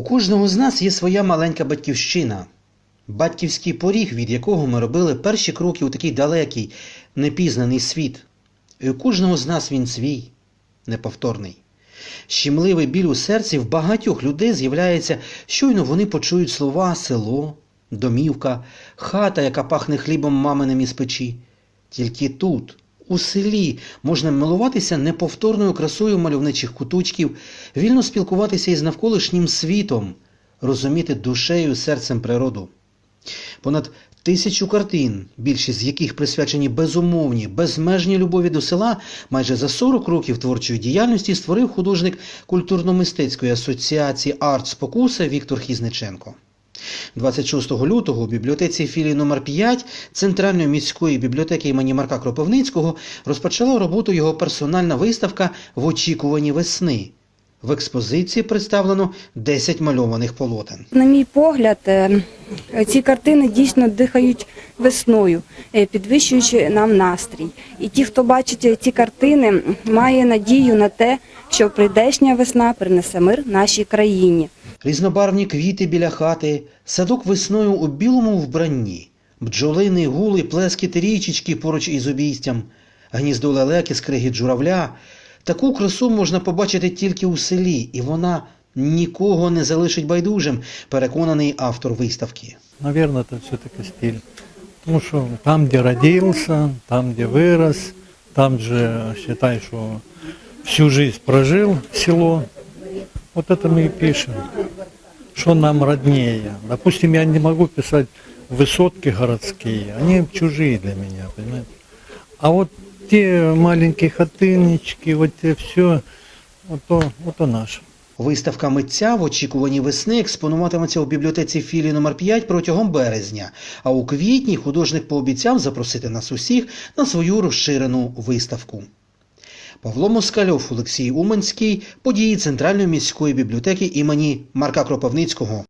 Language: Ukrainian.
У кожного з нас є своя маленька батьківщина, батьківський поріг, від якого ми робили перші кроки у такий далекий, непізнаний світ. І у кожного з нас він свій, неповторний. Щемливий біль у серці в багатьох людей з'являється, щойно вони почують слова село, домівка, хата, яка пахне хлібом маминим із печі. Тільки тут, у селі, можна милуватися неповторною красою мальовничих куточків, вільно спілкуватися із навколишнім світом, розуміти душею, серцем природу. Понад тисячу картин, більшість з яких присвячені безумовній, безмежній любові до села, майже за 40 років творчої діяльності створив художник культурно-мистецької асоціації Арт Спокуса Віктор Хізниченко. 26 лютого у бібліотеці філії номер 5 Центральної міської бібліотеки імені Марка Кропивницького розпочала роботу його персональна виставка в очікуванні весни. В експозиції представлено 10 мальованих полотен. На мій погляд, е, ці картини дійсно дихають весною, е, підвищуючи нам настрій. І ті, хто бачить ці картини, має надію на те, що прийдешня весна принесе мир нашій країні. Різнобарвні квіти біля хати, садок весною у білому вбранні, бджолини, гули, плескіти річечки поруч із обійстям, гніздо лелеки, скригіт журавля. Таку красу можна побачити тільки у селі, і вона нікого не залишить байдужим, переконаний автор виставки. Наверное, это все-таки стиль. Потому что там, где родился, там, где вырос, там же, считай, что всю жизнь прожил село, вот это мы и пишем. Что нам роднее. Допустим, я не могу писать высотки городские, они чужие для меня, понимаете. А вот те маленькие хатынечки, вот те все, вот то, вот то наше. Виставка митця в очікуванні весни експонуватиметься у бібліотеці філії номер 5 протягом березня. А у квітні художник пообіцяв запросити нас усіх на свою розширену виставку. Павло Москальов, Олексій Уманський, події Центральної міської бібліотеки імені Марка Кропивницького.